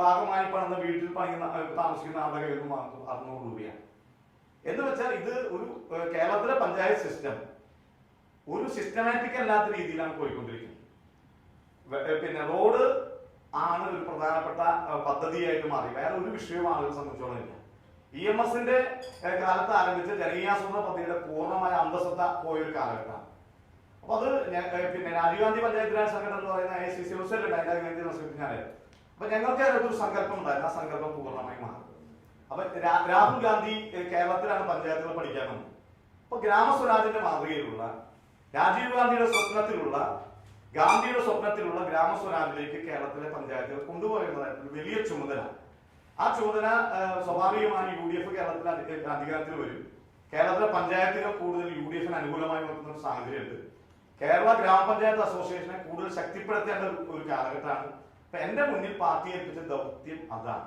ഭാഗമായി പണിത വീട്ടിൽ പണിയുന്ന താമസിക്കുന്ന ആളുടെ കയ്യിൽ നിന്ന് വാങ്ങുന്നത് അറുന്നൂറ് രൂപയാണ്. എന്ന് വെച്ചാൽ ഇത് ഒരു കേരളത്തിലെ പഞ്ചായത്ത് സിസ്റ്റം ഒരു സിസ്റ്റമാറ്റിക് അല്ലാത്ത രീതിയിലാണ് പോയിക്കൊണ്ടിരിക്കുന്നത്. പിന്നെ റോഡ് ആണ് ഒരു പ്രധാനപ്പെട്ട പദ്ധതിയായിട്ട് മാറി. വേറെ ഒരു വിഷയവും ആളുകളെ സംബന്ധിച്ചോളം ഇല്ല. ഇ എം എസിന്റെ കാലത്ത് ആരംഭിച്ച ജനകീയാസൂത്രണ പദ്ധതിയുടെ പൂർണമായ അന്തസ്സത്ത പോയൊരു കാലഘട്ടമാണ്. അപ്പൊ അത് പിന്നെ രാജീവ് ഗാന്ധി പഞ്ചായത്ത് രാജ് സംഘടന എന്ന് പറയുന്ന എ സി സി ഉണ്ട് അതിന്റെ സംസ്കൃതി അപ്പൊ ഞങ്ങൾക്ക് അതിനകത്ത് ഒരു സങ്കല്പം ഉണ്ടായിരുന്നു. ആ സങ്കല്പം പൂർണമായി മാറി. അപ്പൊ രാഹുൽ ഗാന്ധി കേരളത്തിലാണ് പഞ്ചായത്തുകൾ പഠിക്കാൻ വന്നത്. അപ്പൊ ഗ്രാമസ്വരാജിന്റെ മാതൃകയിലുള്ള രാജീവ് ഗാന്ധിയുടെ സ്വപ്നത്തിലുള്ള ഗാന്ധിയുടെ സ്വപ്നത്തിലുള്ള ഗ്രാമസ്വരാജിലേക്ക് കേരളത്തിലെ പഞ്ചായത്തുകൾ കൊണ്ടുപോകുന്നതായിട്ടുള്ള വലിയ ചുമതല. ആ ചുമതല സ്വാഭാവികമായി യു ഡി എഫ് കേരളത്തിൽ അധി- അധികാരത്തിൽ വരും. കേരളത്തിലെ പഞ്ചായത്തുകൾ കൂടുതൽ യു ഡി എഫിന് അനുകൂലമായി നോക്കുന്ന ഒരു സാഹചര്യമുണ്ട്. കേരള ഗ്രാമപഞ്ചായത്ത് അസോസിയേഷനെ കൂടുതൽ ശക്തിപ്പെടുത്തേണ്ട ഒരു കാലഘട്ടമാണ് അപ്പൊ എന്റെ മുന്നിൽ പാർട്ടി ഏൽപ്പിച്ച ദൗത്യം അതാണ്.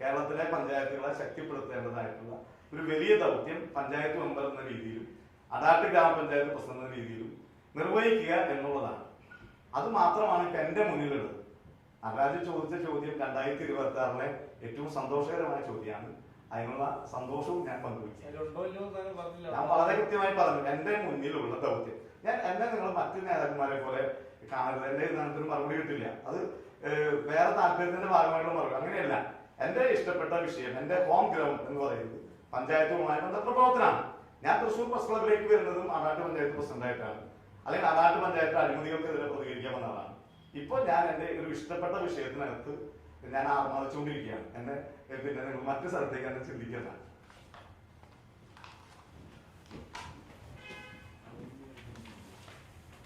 കേരളത്തിലെ പഞ്ചായത്തുകളെ ശക്തിപ്പെടുത്തേണ്ടതായിട്ടുള്ള ഒരു വലിയ ദൗത്യം പഞ്ചായത്ത് മെമ്പർ എന്ന രീതിയിലും അതാട്ട് ഗ്രാമപഞ്ചായത്ത് പ്രസിഡന്റ് എന്ന രീതിയിലും നിർവഹിക്കുക എന്നുള്ളതാണ്. അത് മാത്രമാണ് ഇപ്പൊ എന്റെ മുന്നിലുള്ളത്. നടരാജ് ചോദിച്ച ചോദ്യം രണ്ടായിരത്തി ഇരുപത്തി ആറിലെ ഏറ്റവും സന്തോഷകരമായ ചോദ്യമാണ്. അതിനുള്ള സന്തോഷവും ഞാൻ പറഞ്ഞില്ല. ഞാൻ വളരെ കൃത്യമായി പറഞ്ഞു എന്റെ മുന്നിലുള്ള ദൗത്യം. ഞാൻ എന്നെ നിങ്ങൾ മറ്റു നേതാക്കന്മാരെ പോലെ കാണരുത്. എന്റെ ഇതിനകത്തൊരു മറുപടി കിട്ടില്ല. അത് വേറെ താല്പര്യത്തിന്റെ ഭാഗമായിട്ട് മറുപടി. അങ്ങനെയല്ല. എന്റെ ഇഷ്ടപ്പെട്ട വിഷയം എന്റെ ഹോം ഗ്രൗണ്ട് എന്ന് പറയുന്നത് പഞ്ചായത്തുമായി ബന്ധപ്പെട്ട പ്രവർത്തനമാണ്. ഞാൻ തൃശ്ശൂർ പ്രസ് ക്ലബിലേക്ക് വരുന്നതും അടാട്ട് പഞ്ചായത്ത് പ്രസിഡന്റായിട്ടാണ്. അല്ലെങ്കിൽ അടാട്ട് പഞ്ചായത്ത് അഴിമതികൾക്കെതിരെ പ്രതികരിക്കാൻ വന്നതാണ് ഇപ്പോൾ ഞാൻ എന്റെ ഒരു ഇഷ്ടപ്പെട്ട വിഷയത്തിനകത്ത് ഞാൻ ആർമാദിച്ചുകൊണ്ടിരിക്കുകയാണ് എന്നെ പിന്നെ നിങ്ങൾ മറ്റു സ്ഥലത്തേക്ക് എന്നെ ചിന്തിക്കുന്നതാണ്